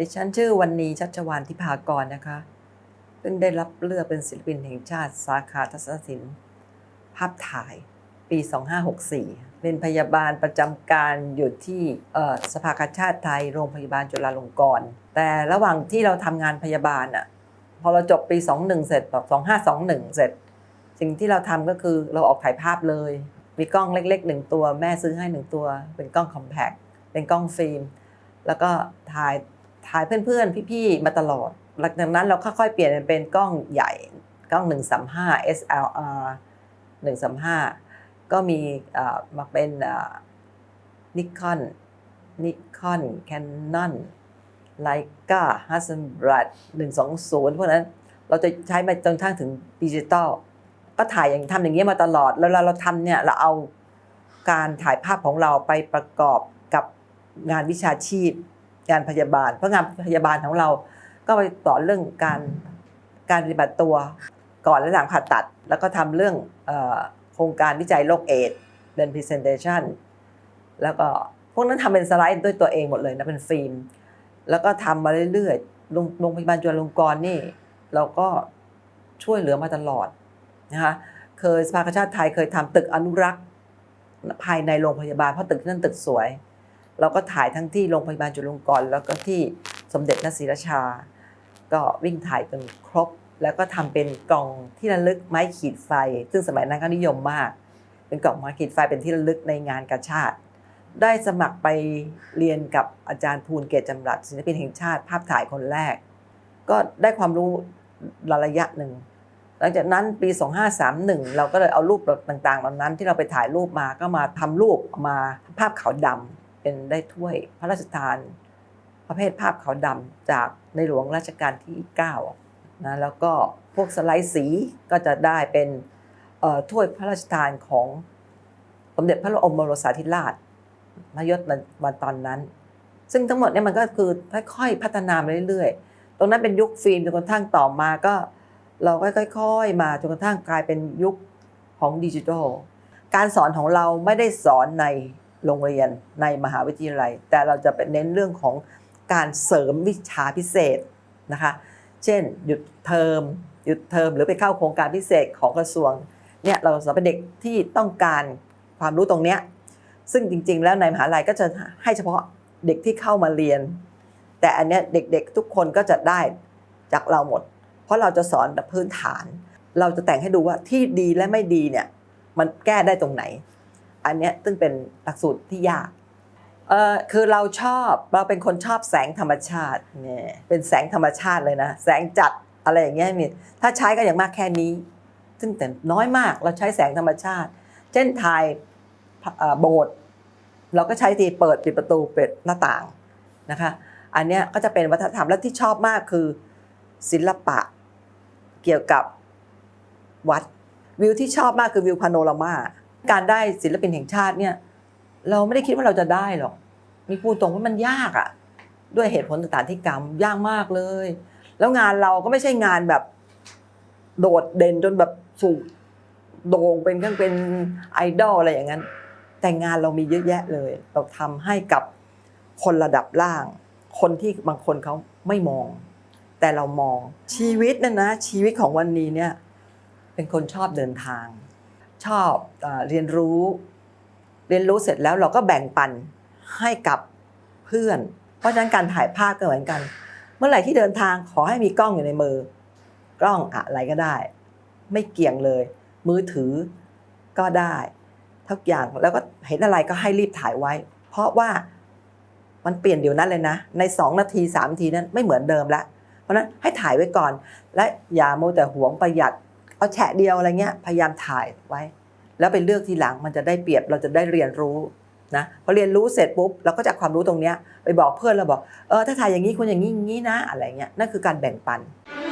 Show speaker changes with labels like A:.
A: ดิฉันชื่อวันนี้ชัชวานทิพากรนะคะซึ่งได้รับเลือกเป็นศิลปินแห่งชาติสาขาทัศนศิลป์ภาพถ่ายปี 2564 เป็นพยาบาลประจำการอยู่ที่สภากาชาติไทยโรงพยาบาลจุฬาลงกรณ์ แต่ระหว่างที่เราทำงานพยาบาลอะพอเราจบปี 21 เสร็จ2521 เสร็จ สิ่งที่เราทำก็คือเราออกถ่ายภาพเลย มีกล้องเล็กๆหนึ่งตัว แม่ซื้อให้หนึ่งตัว เป็นกล้องคอมแพคเป็นกล้องฟิล์ม แล้วก็ถ่าย ถ่ายเพื่อนๆ พี่ๆ มาตลอด หลังจากนั้นเราค่อยๆ เปลี่ยนเป็นกล้องใหญ่กล้อง 135 SLR 135 ก็มีมาเป็นนิคอนนิคอนแคนนอนไลกาฮัสซันบรัด120พวกนั้นเราจะใช้มาจนทั่งถึงดิจิตอลก็ถ่ายอย่างทำอย่างนี้ยมาตลอด แล้วเราทำเนี่ยเราเอาการถ่ายภาพของเราไปประกอบกับงานวิชาชีพ งานพยาบาล เพราะงานพยาบาลของเรา ก็ไปต่อเรื่องการการปฏิบัติตัว ก่อนและหลังผ่าตัด แล้วก็ทำเรื่องโครงการวิจัยโรคเอดเป็น presentation แล้วก็พวกนั้นทำเป็นสไลด์ด้วยตัวเองหมดเลยนะเป็นฟิล์ม แล้วก็ทำมาเรื่อยๆโรงโรงพยาบาลจุฬาลงกรณ์นี่ เราก็ช่วยเหลือมาตลอดนะคะเคยสภากาชาติไทยเคยทำตึกอนุรักษ์ภายในโรงพยาบาลเพราะตึกนั่นตึกสวย เราก็ถ่ายทั้งที่โรงพยาบาลจุฬาลงกรณ์แล้วก็ที่สมเด็จพระศรีราชา ก็วิ่งถ่ายจนครบ แล้วก็ทำเป็นกล่องที่ระลึกไม้ขีดไฟ ซึ่งสมัยนั้นก็นิยมมาก เป็นกล่องไม้ขีดไฟเป็นที่ระลึกในงานกาชาติ ได้สมัครไปเรียนกับอาจารย์ภูลเกตจำรัดศิลปินแห่งชาติ ภาพถ่ายคนแรก ก็ได้ความรู้ระยะหนึ่งหลังจากนั้นปี 2531 เราก็เลยเอารูปต่างๆเหล่านั้นที่เราไปถ่ายรูปมาก็มาทำรูปออกมาภาพขาวดำ เป็นได้ถ้วยพระราชทาน ประเภทภาพขาวดำจากในหลวงรัชกาลที่ 9 นะแล้วก็พวกสไลด์สีก็จะได้เป็นถ้วยพระราชทานของสมเด็จพระบรมโอรสาธิราชมายศวันตอนนั้น ซึ่งทั้งหมดเนี่ยมันก็คือค่อยๆพัฒนามาเรื่อยๆ ตรงนั้นเป็นยุคฟิล์มจนกระทั่งต่อมาก็เราก็ค่อยๆ มาจนกระทั่งกลายเป็นยุคของดิจิทัล การสอนของเราไม่ได้สอนใน โรงเรียนในมหาวิทยาลัย แต่เราจะเป็นเน้นเรื่องของการเสริมวิชาพิเศษนะคะ เช่นหยุดเทอมหยุดเทอมหรือไปเข้าโครงการพิเศษของกระทรวงเนี่ยเราสอนเป็นเด็กที่ต้องการความรู้ตรงเนี้ยซึ่งจริง ๆ แล้วในมหาลัยก็จะให้เฉพาะเด็กที่เข้ามาเรียน แต่อันเนี้ยเด็กๆทุกคนก็จะได้จากเราหมด เพราะเราจะสอนแบบพื้นฐาน เราจะแต่งให้ดูว่าที่ดีและไม่ดีเนี่ยมันแก้ได้ตรงไหน อันเนี้ยซึ่งเป็นหลักสูตรที่ยากเออคือเราชอบเราเป็นคนชอบแสงธรรมชาติเนี่ยเป็นแสงธรรมชาติเลยนะแสงจัดอะไรอย่างเงี้ยมีถ้าใช้ก็อย่างมากแค่นี้ ซึ่งแต่น้อยมากเราใช้แสงธรรมชาติ เช่นถ่ายโบสถ์เราก็ใช้ทีเปิดปิดประตูเปิดหน้าต่างนะคะ อันเนี้ยก็จะเป็นวัฒนธรรมและที่ชอบมากคือ ศิลปะเกี่ยวกับวัดวิวที่ชอบมากคือวิวพาโนรามา การได้ศิลปินแห่งชาติเนี่ย เราไม่ได้คิดว่าเราจะได้หรอก มีพูดตรงว่ามันยากอะ่ะ ด้วยเหตุผลต่างๆที่กรรมยากมากเลย แล้วงานเราก็ไม่ใช่งานแบบ โดดเด่นจนแบบสูงโด่งเป็นเครื่องเป็นไอดอลอะไรอย่างนั้น แต่งานเรามีเยอะแยะเลย เราทำให้กับคนระดับล่าง คนที่บางคนเขาไม่มอง แต่เรามองชีวิตนั่นนะชีวิตของวันนี้เนี่ย เป็นคนชอบเดินทาง ชอบเอเรียนรู้ เรียนรู้เสร็จแล้วเราก็แบ่งปันให้กับเพื่อน เพราะฉะนั้นการถ่ายภาพก็เหมือนกัน เมื่อไหร่ที่เดินทางขอให้มีกล้องอยู่ในมือ กล้องอะไรก็ได้ ไม่เกี่ยงเลย มือถือก็ได้ทุกอย่างแล้วก็เห็นอะไรก็ให้รีบถ่ายไว้ เพราะว่ามันเปลี่ยนเดี๋ยวนั้นเลยนะ ใน 2 นาที3นาทีนั้นไม่เหมือนเดิมละเพราะฉะนั้นให้ถ่ายไว้ก่อน และอย่าโมวแต่หวงประหยัด เอาแฉะเดียวอะไรเงี้ยพยายามถ่ายไว้ แล้วไปเลือกทีหลังมันจะได้เปรียบเราจะได้เรียนรู้นะพอเรียนรู้เสร็จปุ๊บเราก็จะความรู้ตรงเนี้ยไปบอกเพื่อนเราบอกเออถ้าถ่ายอย่างนี้คุณอย่างนี้อย่างนี้นะอะไรเงี้ยนั่นคือการแบ่งปัน「